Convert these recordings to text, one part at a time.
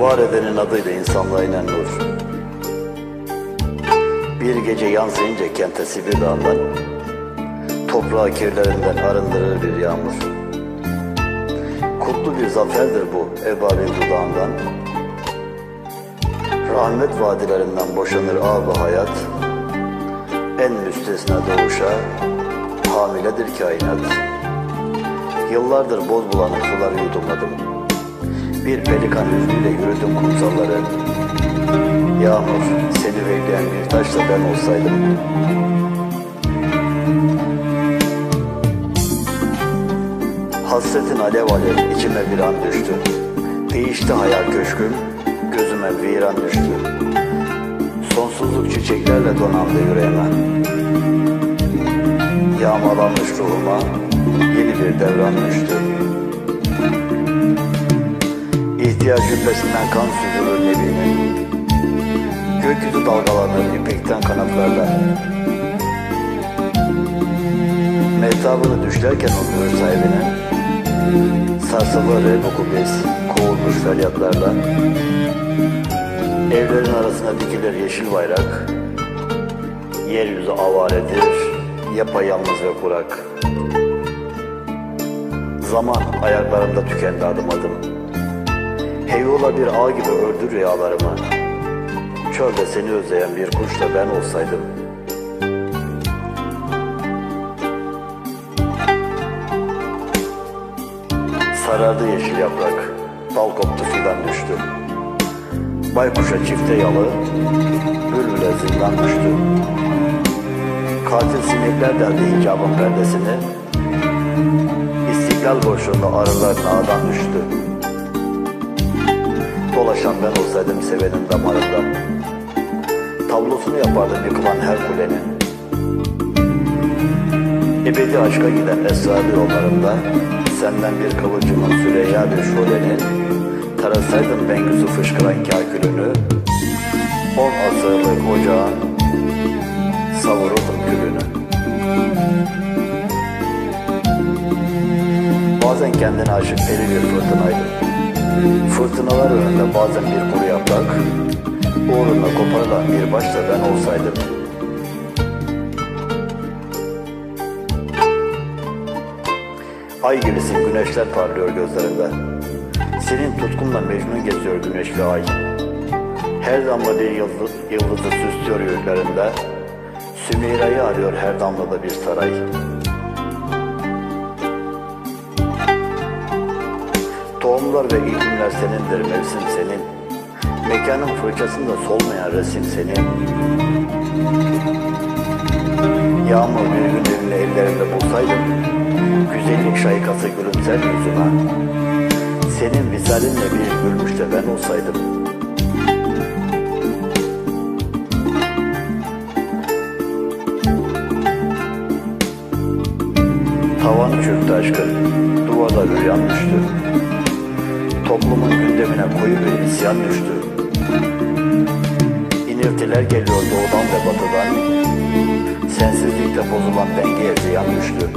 Var edenin adıyla insanlığa inen nur. Bir gece yansıyınca kente Sibir Dağı'ndan, toprağı kirlerinden arındırır bir yağmur. Kutlu bir zaferdir bu ebabil dudağından. Rahmet vadilerinden boşanır ağabey hayat. En müstesna doğuşa hamiledir kainat. Yıllardır boz bulanık suları yudumladım. Bir pelikan hüznüyle yürüdüm kumsalları. Yağmur seni bekleyen bir taşla ben olsaydım. Hasretin alev alev içime bir an düştü. Değişti hayal köşküm, gözüme viran düştü. Sonsuzluk çiçeklerle donandı yüreğime. Yağmalanmış ruhuma yeni bir devran düştü. İhtiyaç cübbesinden kan süzülür nebinin. Gökyüzü dalgalanır ipekten kanatlarla. Metabını düşlerken unutur sahibine. Sarsılır Rebu Kubis, kovulmuş feryatlarla. Evlerin arasına dikilir yeşil bayrak. Yeryüzü avaredir, yapayalnız ve kurak. Zaman ayaklarımda tükendi adım adım. Heyula bir ağ gibi ördü rüyalarımı. Çölde seni özleyen bir kuşla ben olsaydım. Sarardı yeşil yaprak, dal koptu fidan düştü. Baykuşa çifte yalı, bülbüle zindan düştü. Katil sinekler deldi hicabın perdesini. İstiklal boşluğunda arılar nağdan düştü. Dolaşan ben olsaydım sevenin damarında. Tablosunu yapardım yıkılan her kulenin. Ebedi aşka giden esrarlı yollarında Senden bir kılıcımın Süreyya bir şölenin. Tarasaydım Bengüsü fışkıran kâkülünü. On asırlık ocağın Savururdum külünü Bazen kendine aşık deli bir fırtınaydım Fırtınalar önünde bazen bir kuru yaprak Uğruna koparılan bir başta ben olsaydım Ay gibisin güneşler parlıyor gözlerinde. Senin tutkunla Mecnun geziyor güneş ve ay. Her damla bir yıldız, yıldızı süslüyor yüzlerinde. Sümeyra'yı arıyor her damlada bir saray. Tohumlar ve iklimler senindir mevsim senin. Mekanın fırçasında solmayan resim senin. Yağmur bir gün evini ellerinde bulsaydım, güzellik şaykası gülümser yüzüme. Senin visalinle bir gülmüş de ben olsaydım. Tavan çöktü aşkın, duvada düştü. Toplumun gündemine koyu bir isyan düştü. İniltiler geliyor doğudan ve batıdan. Sensizlikte bozulan dengeye ziyan düştü.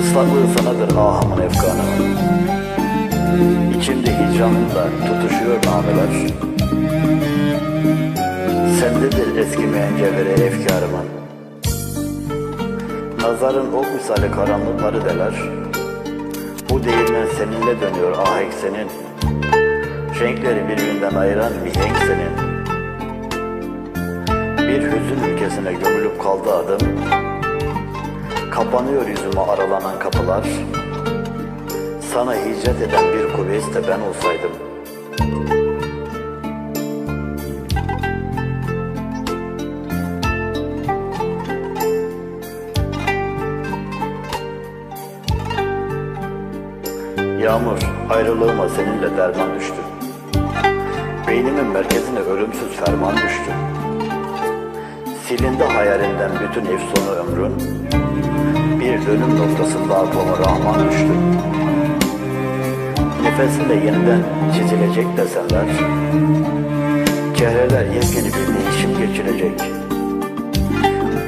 Islaklığı sanadır ahamın efkanının. İçimde hicranla tutuşuyor nameler. Sendedir eskimeyen cevhere efkarımın. Nazarın ok misali karanlıkları deler. Bu değirmen seninle dönüyor ahenk senin. Renkleri birbirinden ayıran mihenk senin. Bir hüzün ülkesine gömülüp kaldı adım. Kapanıyor yüzüme aralanan kapılar. Sana hicret eden bir kuvvet de ben olsaydım. Yağmur, ayrılığıma seninle derman düştü. Beynimin merkezine ölümsüz ferman düştü. Silindi hayalinden bütün efsonu ömrün. Bir dönüm noktasında aklıma rahman düştü. Nefesinde yeniden çizilecek desenler. Çehreler yepyeni bir değişim geçirecek.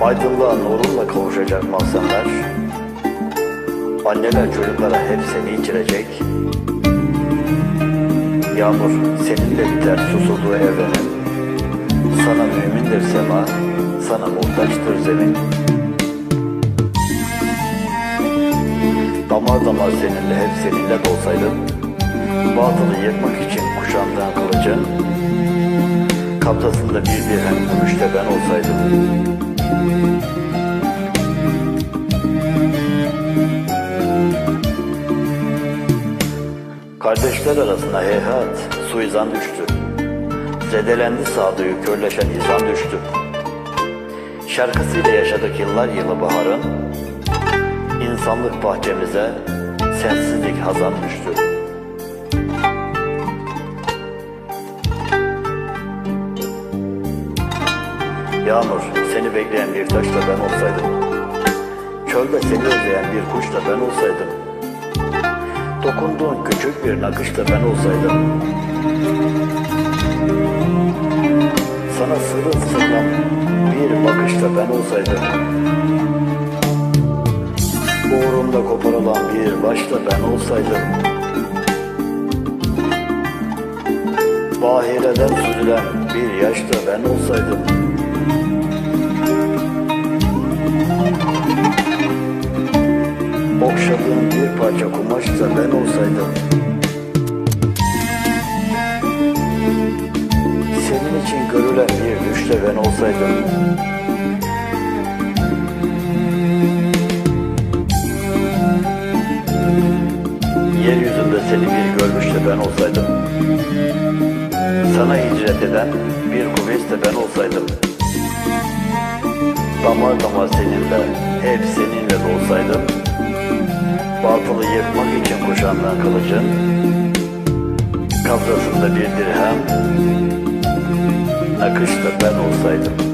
Aydınlığa nurunla kavuşacak mahzenler. Anneler çocuklara hep seni içirecek. Yağmur seninle biter susulduğu evrenin. Sana mümindir sema, sana muhtaçtır zemin. Damar damar seninle hep seninle dolsaydım. Batılı yıkmak için kuşandığın kılıcın. Kabzasında bir dirhem gümüşte ben olsaydım. Kardeşler arasına heyhat, suizan düştü. Zedelendi sağduyu, körleşen insan düştü. Şarkısıyla yaşadık yıllar yılı baharın. İnsanlık bahçemize sensizlik hazan düştü. Yağmur, seni bekleyen bir taş da ben olsaydım. Çölde seni özleyen bir kuş da ben olsaydım. Dokunduğun küçük bir nakış da ben olsaydım. Sana sırılsıklam bir bakış da ben olsaydım. Uğrunda koparılan bir baş da ben olsaydım. Bahireden süzülen bir yaş da ben olsaydım. Okşadığım bir parça kumaş da ben olsaydım. Senin için görülen bir düş de ben olsaydım. Yeryüzünde seni bir görmüş de ben olsaydım. Sana hicret eden bir kuvvet de ben olsaydım. Damar damar seninle, hep seninle olsaydım. Batılı yıkmak için kuşandığın kılıcın, kabzasında bir dirhem, nakış da ben olsaydım.